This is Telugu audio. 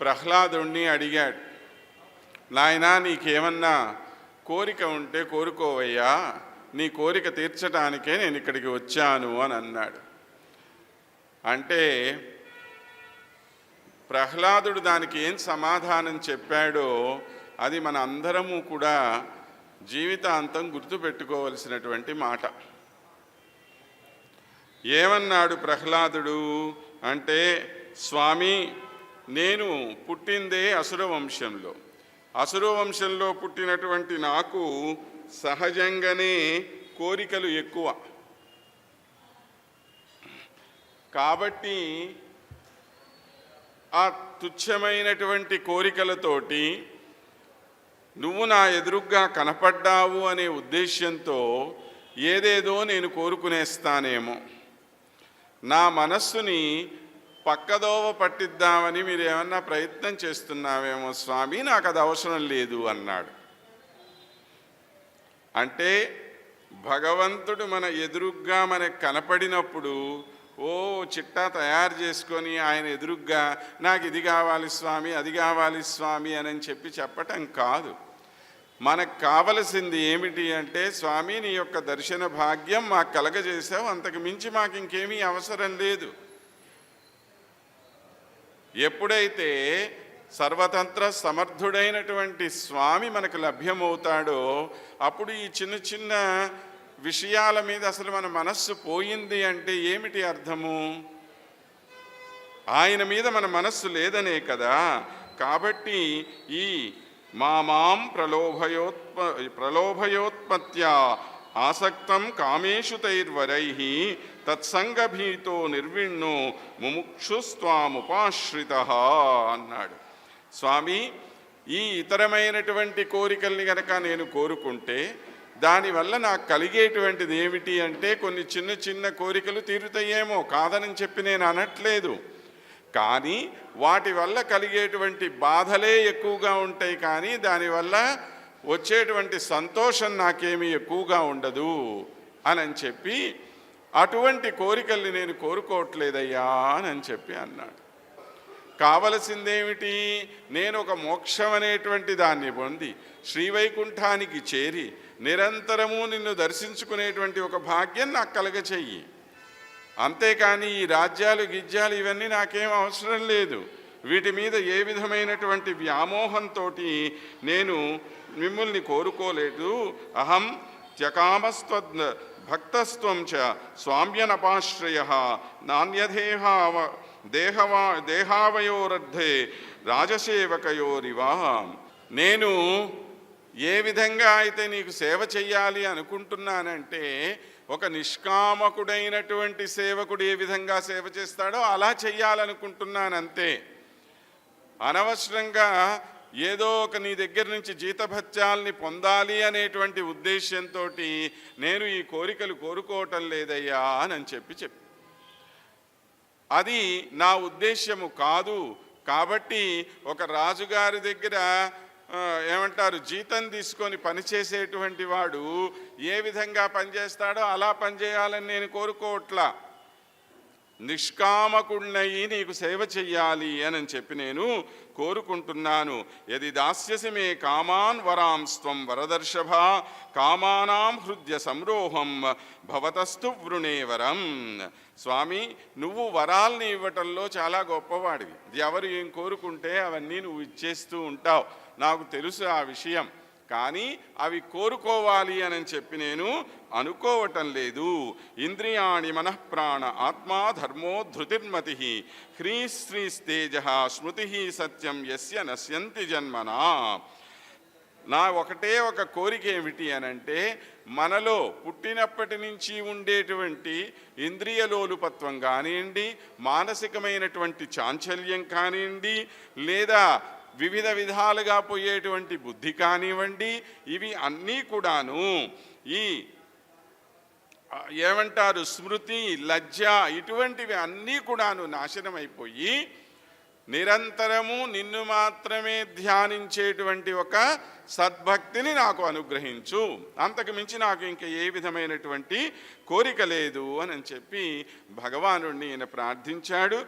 ప్రహ్లాదుణ్ణి అడిగాడు. నాయనా నీకేమన్నా కోరిక ఉంటే కోరుకోవయ్యా. నీ కోరిక తీర్చడానికే నేను ఇక్కడికి వచ్చాను అని అన్నాడు. అంటే ప్రహ్లాదుడు దానికి ఏం సమాధానం చెప్పాడో అది మన అందరము కూడా జీవితాంతం గుర్తుపెట్టుకోవలసినటువంటి మాట. ఏమన్నాడు ప్రహ్లాదుడు? అంటే స్వామి నేను పుట్టిందే అసుర వంశంలో. అసుర వంశంలో పుట్టినటువంటి నాకు సహజంగానే కోరికలు ఎక్కువ. కాబట్టి ఆ తుచ్చమైనటువంటి కోరికలతోటి నువ్వు నా ఎదురుగ్గా కనపడ్డావు అనే ఉద్దేశ్యంతో ఏదేదో నేను కోరుకునేస్తానేమో. నా మనస్సుని పక్కదోవ పట్టిద్దామని మీరు ఏమన్నా ప్రయత్నం చేస్తున్నావేమో స్వామి నాకు అది అవసరం లేదు అన్నాడు. అంటే భగవంతుడు మన ఎదురుగ్గా మనకు కనపడినప్పుడు ఓ చిట్టా తయారు చేసుకొని ఆయన ఎదురుగ్గా నాకు ఇది కావాలి స్వామి అది కావాలి స్వామి అని చెప్పి చెప్పటం కాదు. మనకు కావలసింది ఏమిటి అంటే స్వామి నీ యొక్క దర్శన భాగ్యం మాకు కలగజేసావు అంతకు మించి మాకు ఇంకేమీ అవసరం లేదు. ఎప్పుడైతే సర్వతంత్ర సమర్థుడైనటువంటి స్వామి మనకు లభ్యమవుతాడో అప్పుడు ఈ చిన్న చిన్న విషయాల మీద అసలు మన మనస్సు పోయింది అంటే ఏమిటి అర్థము? ఆయన మీద మన మనస్సు లేదనే కదా. కాబట్టి ఈ మామాం ప్రలోభయోత్ప ప్రలోభయోత్పత్య ఆసక్తం కామేషు తైర్వరై తత్సంగభీతో నిర్విణ్ణో ముముక్షుస్వాముపాశ్రిత అన్నాడు. స్వామి ఈ ఇతరమైనటువంటి కోరికల్ని గనక నేను కోరుకుంటే దానివల్ల నాకు కలిగేటువంటిది ఏమిటి అంటే కొన్ని చిన్న చిన్న కోరికలు తీరుతాయేమో కాదని చెప్పి నేను అనట్లేదు. కానీ వాటి వల్ల కలిగేటువంటి బాధలే ఎక్కువగా ఉంటాయి కానీ దానివల్ల వచ్చేటువంటి సంతోషం నాకేమీ ఎక్కువగా ఉండదు అని చెప్పి అటువంటి కోరికల్ని నేను కోరుకోవట్లేదయ్యా అని చెప్పి అన్నాడు. కావలసిందేమిటి? నేను ఒక మోక్షం అనేటువంటి దాన్ని పొంది శ్రీవైకుంఠానికి చేరి నిరంతరము నిన్ను దర్శించుకునేటువంటి ఒక భాగ్యం నాకు కలగచెయ్యి. అంతేకాని ఈ రాజ్యాలు గిజ్యాలు ఇవన్నీ నాకేం అవసరం లేదు. వీటి మీద ఏ విధమైనటువంటి వ్యామోహంతో నేను మిమ్మల్ని కోరుకోలేదు. అహం త్యకామస్త్వ భక్తస్త్వం చ స్వామ్యనపాశ్రయ నాణ్యదేహావ దేహవా దేహావయోరద్ధే రాజసేవకయోరివా. నేను ఏ విధంగా అయితే నీకు సేవ చెయ్యాలి అనుకుంటున్నానంటే ఒక నిష్కామకుడైనటువంటి సేవకుడు ఏ విధంగా సేవ చేస్తాడో అలా చెయ్యాలనుకుంటున్నానంతే. అనవసరంగా ఏదో ఒక నీ దగ్గర నుంచి జీతభత్యాల్ని పొందాలి అనేటువంటి ఉద్దేశంతో నేను ఈ కోరికలు కోరుకోవటం లేదయ్యా అని చెప్పి చెప్పి. అది నా ఉద్దేశ్యము కాదు. కాబట్టి ఒక రాజుగారి దగ్గర ఏమంటారు జీతం తీసుకొని పనిచేసేటువంటి వాడు ఏ విధంగా పనిచేస్తాడో అలా పనిచేయాలని నేను కోరుకోవట్లా. నిష్కామకుణ్ణయి నీకు సేవ చెయ్యాలి అని చెప్పి నేను కోరుకుంటున్నాను. యది దాస్యసి మే కామాన్ వరాంస్త్వం వరదర్శభ కామానాం హృదయ సంరోహం భవతస్తు వృణేవరం స్వామి నువ్వు వరాల్ని ఇవ్వటంలో చాలా గొప్పవాడివి. ఎవరు ఏం కోరుకుంటే అవన్నీ నువ్వు ఇచ్చేస్తూ ఉంటావు. నాకు తెలుసు ఆ విషయం. కానీ అవి కోరుకోవాలి అని చెప్పి నేను అనుకోవటం లేదు. ఇంద్రియాణి మనఃప్రాణ ఆత్మా ధర్మో ధృతిర్మతి. హ్రీశ్రీస్తేజ స్మృతి సత్యం యస్య నశ్యంతి జన్మనా. నా ఒకటే ఒక కోరిక ఏమిటి అనంటే మనలో పుట్టినప్పటి నుంచి ఉండేటువంటి ఇంద్రియలోలుపత్వం కానివ్వండి మానసికమైనటువంటి చాంచల్యం కానివ్వండి లేదా వివిధ విధాలుగా పోయేటువంటి బుద్ధి కానివ్వండి ఇవి అన్నీ కూడాను ఈ ఏమంటారు స్మృతి లజ్జ ఇటువంటివి అన్నీ కూడాను నాశనం అయిపోయి నిరంతరము నిన్ను మాత్రమే ధ్యానించేటువంటి ఒక సద్భక్తిని నాకు అనుగ్రహించు. అంతకు మించి నాకు ఇంక ఏ విధమైనటువంటి కోరిక లేదు అని చెప్పి భగవానుడిని ఈయన ప్రార్థించాడు.